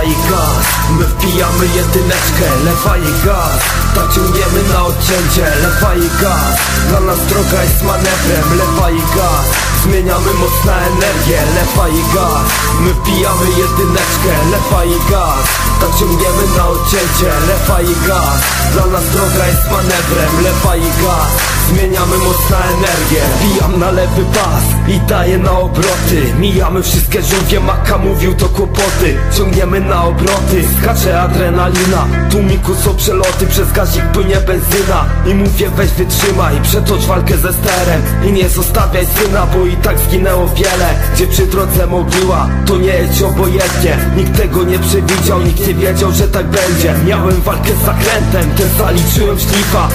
My wpijamy jedyneczkę, lewa i gaz. Tak ciągniemy na odcięcie, lewa i gaz. Dla nas droga jest manewrem, lewa i gaz. Zmieniamy moc na energię, lewa i gaz. My wpijamy jedyneczkę, lewa i gaz. Tak ciągniemy na odcięcie, lewa i gaz. Dla nas droga jest manewrem, lewa i gaz Zmieniamy moc na energię. Wbijam na lewy pas i daję na obroty. Mijamy wszystkie żółwie, maka mówił to kłopoty. Ciągniemy na obroty, skacze adrenalina Tłumiku są przeloty, przez gazik płynie benzyna I mówię weź wytrzymaj, przetoć walkę ze sterem I nie zostawiaj syna, bo i tak zginęło wiele. Gdzie przy drodze mogiła, to nie jest obojętnie. Nikt tego nie przewidział, nikt nie wiedział, że tak będzie. Miałem walkę z zakrętem, ten zaliczyłem szlifa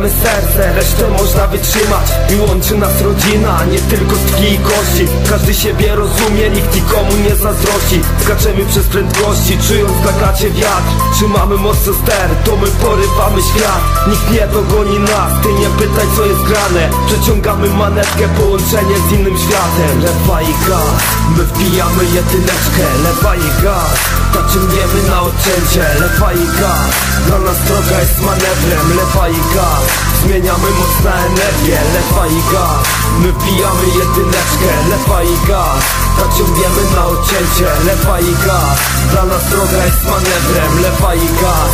My serce, resztę można wytrzymać. I łączy nas rodzina, nie tylko krwi i kości. Każdy siebie rozumie, nikt nikomu nie zazdrości. Skaczemy przez prędkości, czując na klacie wiatr. Trzymamy mocno ster, to my porywamy świat. Nikt nie dogoni nas, ty nie pytaj co jest grane. Przeciągamy manetkę, połączenie z innym światem. Lewa i gaz, my wbijamy jedyneczkę. Lewa i gaz, tak ciągniemy na odcięcie. Lewa i gaz, dla nas droga jest manewrem. Lewa i gaz, zmieniamy moc na energię Lewa i gaz, my wbijamy jedyneczkę Lewa i gaz, tak ciągniemy na odcięcie Lewa i gaz, dla nas droga jest manewrem Lewa i gaz,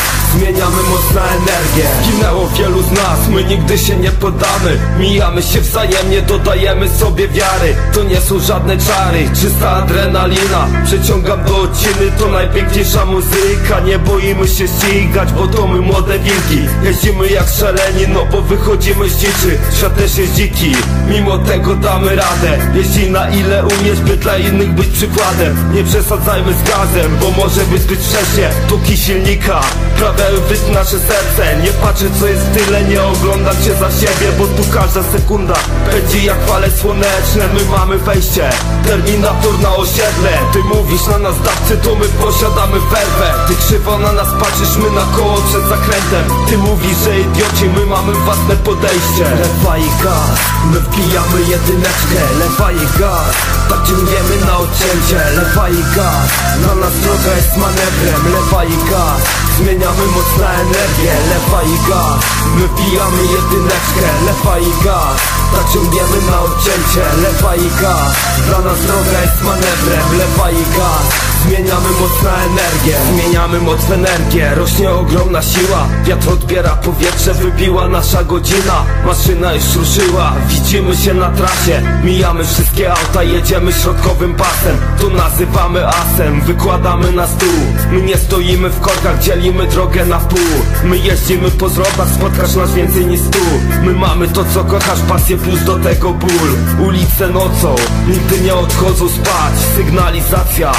nas, my nigdy się nie poddamy Mijamy się wzajemnie, dodajemy sobie wiary. To nie są żadne czary, czysta adrenalina. Przeciągam do odciny, to najpiękniejsza muzyka. Nie boimy się ścigać, bo to my młode wilki. Jeździmy jak szaleni, no bo wychodzimy z dziczy. Świat też jest dziki, mimo tego damy radę. Jeśli na ile umiesz, by dla innych być przykładem. Nie przesadzajmy z gazem, bo może być zbyt wcześnie Tuki silnika, prawiają nasze serce Nie patrzę co jest tyle, nie oglądam się za siebie Bo tu każda sekunda będzie jak fale słoneczne. My mamy wejście, terminator na osiedle. Ty mówisz na nas dawcy, to my posiadamy werwę Ty krzywo na nas patrzysz, my na koło przed zakrętem. Ty mówisz, że idioci, my mamy własne podejście. Lewa i gaz, my wbijamy jedyneczkę. Lewa i gaz, tak ciągniemy na odcięcie. Lewa i gaz, dla nas droga jest manewrem. Lewa i gaz, zmieniamy moc na energię Lewa i gaz, my wbijamy jedyneczkę Lewa i gaz, tak ciągniemy na odcięcie Lewa i gaz, dla nas droga jest manewrem Lewa i gaz, zmieniamy moc na energię Zmieniamy moc w energię, rośnie ogromna siła Wiatr odbiera powietrze, wybiła nasza godzina. Maszyna już ruszyła, widzimy się na trasie. Mijamy wszystkie auta, jedziemy środkowym pasem. To nazywamy asem, wykładamy na stół. My nie stoimy w korkach, dzielimy drogę na pół My jeździmy po zwrotach, spotkasz nas więcej niż stu. My mamy to co kochasz, pasję plus do tego ból. Ulice nocą, nigdy nie odchodzą spać. Sygnalizacja,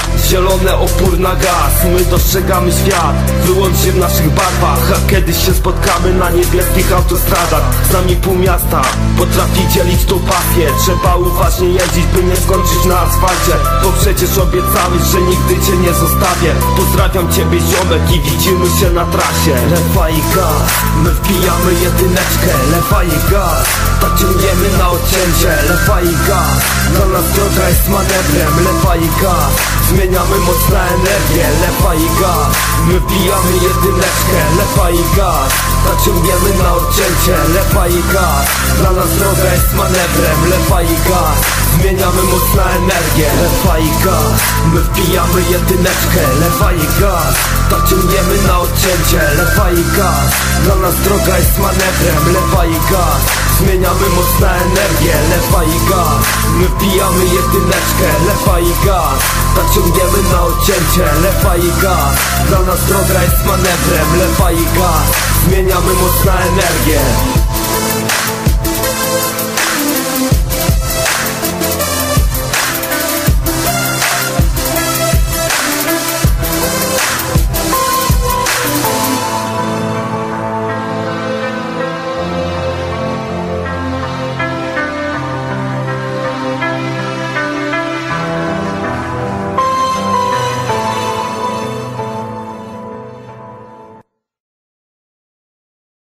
zielone opór na gaz. My dostrzegamy świat, wyłącz się w naszych barwach. A kiedyś się spotkamy na niebieskich autostradach. Z nami pół miasta, potrafi dzielić tą pasję. Trzeba uważnie jeździć, by nie skończyć na asfalcie. Bo przecież obiecałeś, że nigdy cię nie zostawię. Pozdrawiam ciebie ziomek i widzimy się na trasie. Lewa i gaz, my wbijamy jedyneczkę. Lewa i gaz, tak ciągniemy na odcięcie. Lewa i gaz, dla nas droga jest manewrem. Lewa i gaz, zmieniamy moc na energię Lewa i gaz, my wbijamy jedyneczkę Lewa i gaz, tak ciągniemy na odcięcie Lewa i gaz, dla nas droga jest manewrem Lewa i gaz, zmieniamy moc na energię Lewa i gaz, my wbijamy jedyneczkę Lewa i gaz, ciągniemy na odcięcie Lewa i gaz, dla nas droga jest manewrem Lewa i gaz, zmieniamy moc na energię Lewa i gaz, my wbijamy jedyneczkę Lewa i gaz, tak ciągniemy na odcięcie Lewa i gaz, dla nas droga jest manewrem Lewa i gaz, zmieniamy moc na energię